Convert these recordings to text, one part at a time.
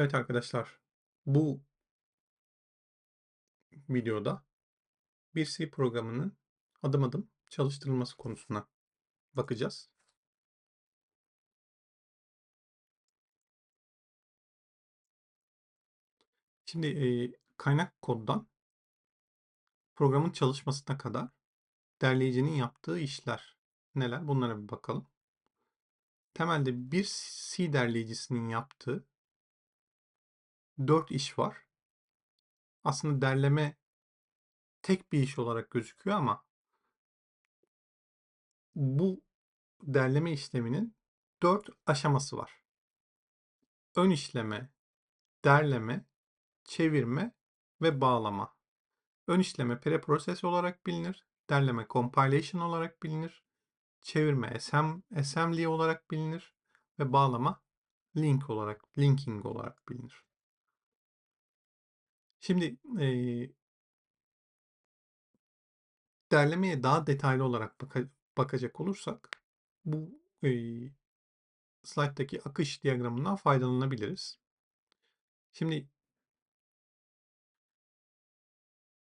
Evet arkadaşlar, bu videoda bir C programının adım adım çalıştırılması konusuna bakacağız. Şimdi e, kaynak koddan programın çalışmasına kadar derleyicinin yaptığı işler neler? Bunlara bir bakalım. Temelde bir C derleyicisinin yaptığı dört iş var. Aslında derleme tek bir iş olarak gözüküyor ama bu derleme işleminin dört aşaması var. Ön işleme, derleme, çevirme ve bağlama. Ön işleme preprocess olarak bilinir. Derleme compilation olarak bilinir. Çevirme assembly olarak bilinir. Ve bağlama link olarak, linking olarak bilinir. Şimdi e, derlemeye daha detaylı olarak baka, bakacak olursak bu e, slayttaki akış diyagramından faydalanabiliriz. Şimdi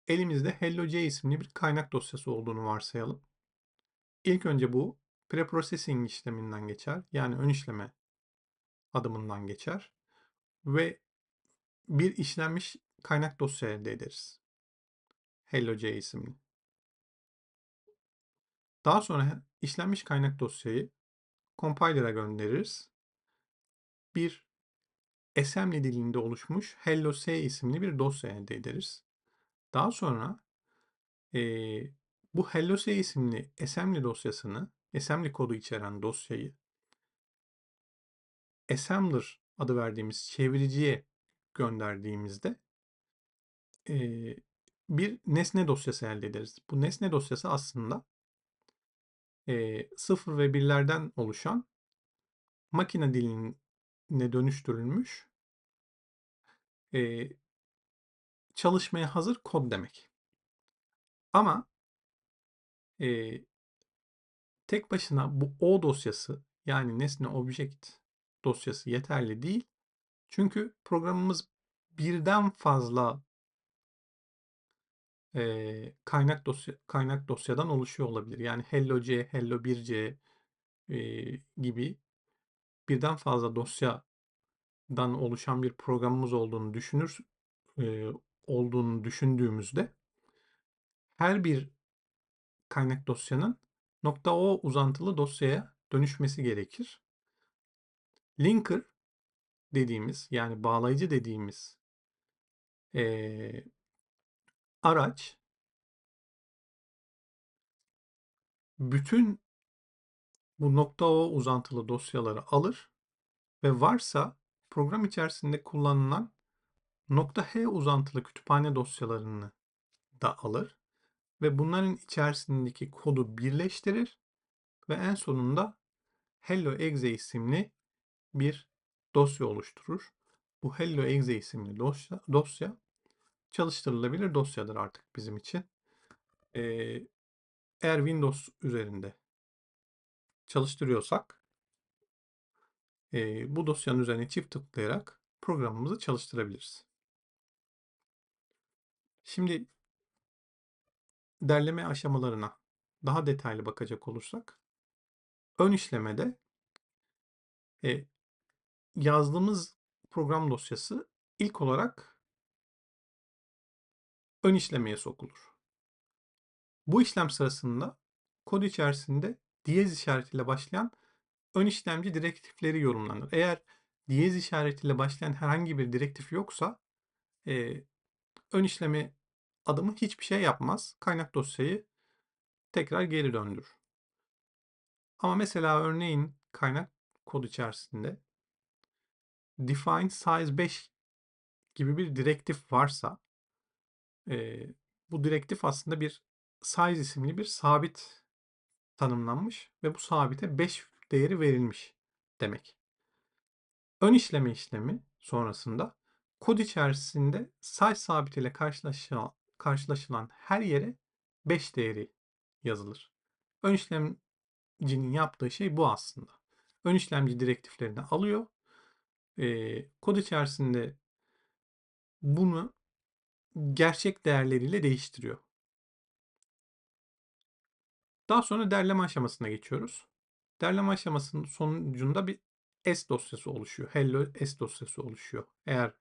elimizde hello.c isimli bir kaynak dosyası olduğunu varsayalım. İlk önce bu preprocessing işleminden geçer. Yani ön işleme adımından geçer. Ve bir işlenmiş kaynak dosya elde ederiz. hello.c isimli. Daha sonra işlenmiş kaynak dosyayı compiler'a göndeririz. Bir assembly dilinde oluşmuş hello.c isimli bir dosya elde ederiz. Daha sonra e, bu hello.c isimli assembly dosyasını, assembly kodu içeren dosyayı assembler adı verdiğimiz çeviriciye gönderdiğimizde e, bir nesne dosyası elde ederiz. Bu nesne dosyası aslında e, sıfır ve birlerden oluşan makine diline dönüştürülmüş e, çalışmaya hazır kod demek. Ama e, tek başına bu O dosyası yani nesne object dosyası yeterli değil. Çünkü programımız birden fazla e, kaynak dosya kaynak dosyadan oluşuyor olabilir. Yani hello.c, hello1c e, gibi birden fazla dosyadan oluşan bir programımız olduğunu düşünür e, olduğunu düşündüğümüzde her bir kaynak dosyanın .o uzantılı dosyaya dönüşmesi gerekir. Linker dediğimiz yani bağlayıcı dediğimiz e, araç bütün bu .o uzantılı dosyaları alır ve varsa program içerisinde kullanılan .h uzantılı kütüphane dosyalarını da alır ve bunların içerisindeki kodu birleştirir ve en sonunda hello.exe isimli bir dosya oluşturur. Bu hello.exe isimli dosya, dosya çalıştırılabilir dosyadır artık bizim için. Ee, eğer Windows üzerinde çalıştırıyorsak bu dosyanın üzerine çift tıklayarak programımızı çalıştırabiliriz. Şimdi derleme aşamalarına daha detaylı bakacak olursak ön işlemede yazdığımız program dosyası ilk olarak ön işlemeye sokulur. Bu işlem sırasında kod içerisinde diyez işaretiyle başlayan ön işlemci direktifleri yorumlanır. Eğer diyez işaretiyle başlayan herhangi bir direktif yoksa e, ön işleme adımı hiçbir şey yapmaz. Kaynak dosyayı tekrar geri döndürür. Ama mesela örneğin kaynak kod içerisinde define size 5 gibi bir direktif varsa e, bu direktif aslında bir size isimli bir sabit tanımlanmış ve bu sabite 5 değeri verilmiş demek. Ön işleme işlemi sonrasında kod içerisinde size sabitiyle karşılaşılan, karşılaşılan her yere 5 değeri yazılır. Ön işlemcinin yaptığı şey bu aslında. Ön işlemci direktiflerini alıyor eee, kod içerisinde bunu gerçek değerleriyle değiştiriyor. Daha sonra derleme aşamasına geçiyoruz. Derleme aşamasının sonucunda bir S dosyası oluşuyor. Hello S dosyası oluşuyor. Eğer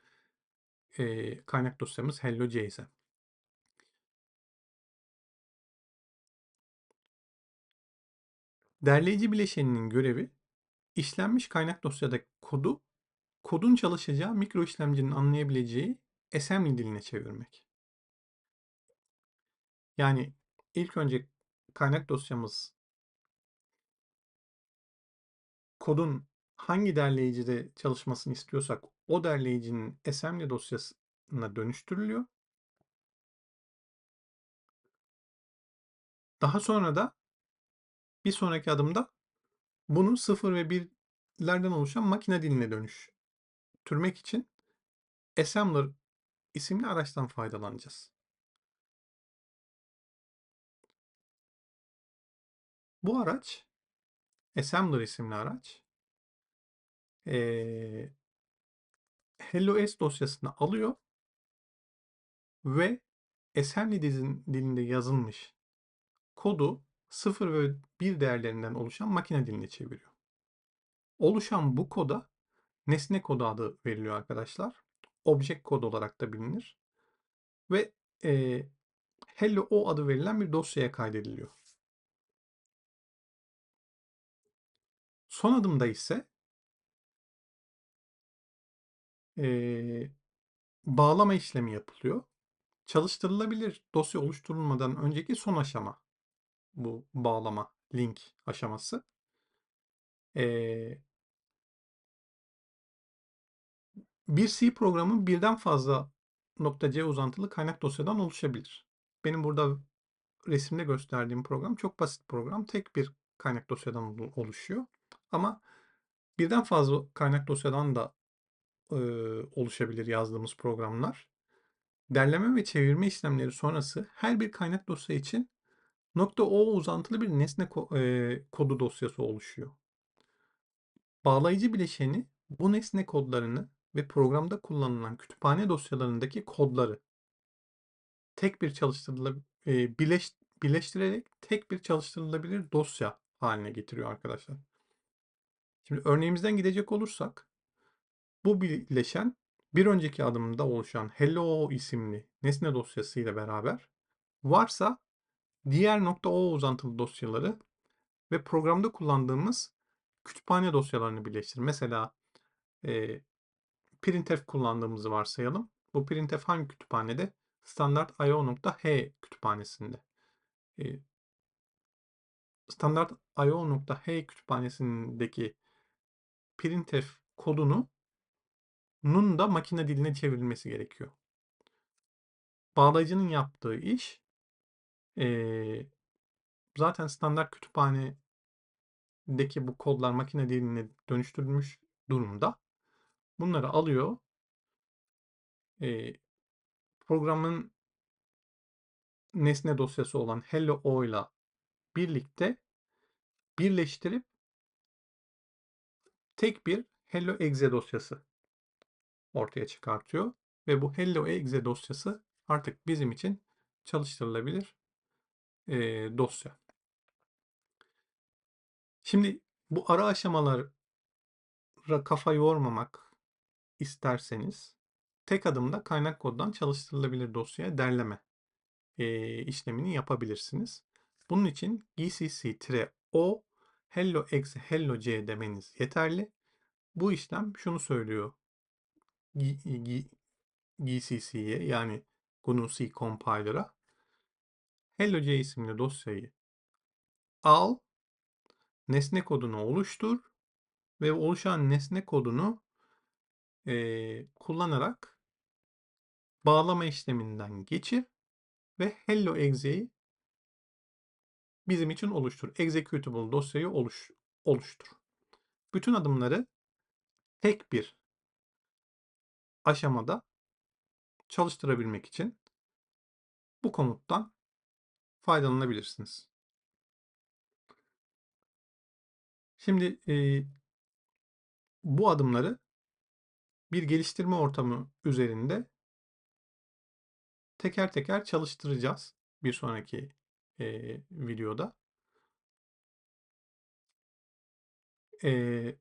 e, kaynak dosyamız hello.c ise. Derleyici bileşeninin görevi işlenmiş kaynak dosyadaki kodu kodun çalışacağı mikro işlemcinin anlayabileceği assembly diline çevirmek. Yani ilk önce kaynak dosyamız kodun hangi derleyicide çalışmasını istiyorsak o derleyicinin assembly dosyasına dönüştürülüyor. Daha sonra da bir sonraki adımda bunu 0 ve 1'lerden oluşan makine diline dönüştürmek için assembler isimli araçtan faydalanacağız. Bu araç assembler isimli araç ee, Hello S dosyasını alıyor ve assembly dilinde yazılmış kodu 0 ve 1 değerlerinden oluşan makine diline çeviriyor. Oluşan bu koda nesne kodu adı veriliyor arkadaşlar. Object kod olarak da bilinir. Ve e, Hello O adı verilen bir dosyaya kaydediliyor. Son adımda ise e, bağlama işlemi yapılıyor. Çalıştırılabilir dosya oluşturulmadan önceki son aşama bu bağlama link aşaması. Ee, bir C programı birden fazla .c uzantılı kaynak dosyadan oluşabilir. Benim burada resimde gösterdiğim program çok basit program. Tek bir kaynak dosyadan oluşuyor. Ama birden fazla kaynak dosyadan da e, oluşabilir yazdığımız programlar. Derleme ve çevirme işlemleri sonrası her bir kaynak dosya için .o uzantılı bir nesne ko e, kodu dosyası oluşuyor. Bağlayıcı bileşeni bu nesne kodlarını ve programda kullanılan kütüphane dosyalarındaki kodları tek bir çalıştırılabilir e, birleş, birleştirerek tek bir çalıştırılabilir dosya haline getiriyor arkadaşlar. Şimdi örneğimizden gidecek olursak bu bileşen bir önceki adımda oluşan hello isimli nesne dosyası ile beraber varsa diğer .o uzantılı dosyaları ve programda kullandığımız kütüphane dosyalarını birleştirir. Mesela e, printf kullandığımızı varsayalım. Bu printf hangi kütüphanede? Standart io.h kütüphanesinde. E, standart io.h kütüphanesindeki printf kodunu nun da makine diline çevrilmesi gerekiyor. Bağlayıcının yaptığı iş e, zaten standart kütüphanedeki bu kodlar makine diline dönüştürülmüş durumda. Bunları alıyor. E, programın nesne dosyası olan hello o ile birlikte birleştirip tek bir hello exe dosyası ortaya çıkartıyor. Ve bu hello exe dosyası artık bizim için çalıştırılabilir e, dosya. Şimdi bu ara aşamalara kafa yormamak isterseniz tek adımda kaynak koddan çalıştırılabilir dosyaya derleme e, işlemini yapabilirsiniz. Bunun için gcc-o hello exe hello c demeniz yeterli. Bu işlem şunu söylüyor GCC'ye yani GNU C compiler'a hello.c isimli dosyayı al, nesne kodunu oluştur ve oluşan nesne kodunu e, kullanarak bağlama işleminden geçir ve hello exe'yi bizim için oluştur. Executable dosyayı oluş, oluştur. Bütün adımları tek bir aşamada çalıştırabilmek için bu komuttan faydalanabilirsiniz. Şimdi e, bu adımları bir geliştirme ortamı üzerinde teker teker çalıştıracağız bir sonraki eee, videoda. Eee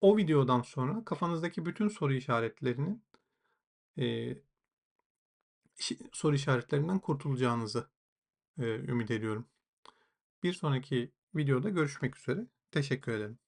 o videodan sonra kafanızdaki bütün soru işaretlerinin şi- soru işaretlerinden kurtulacağınızı eee, ümit ediyorum. Bir sonraki videoda görüşmek üzere. Teşekkür ederim.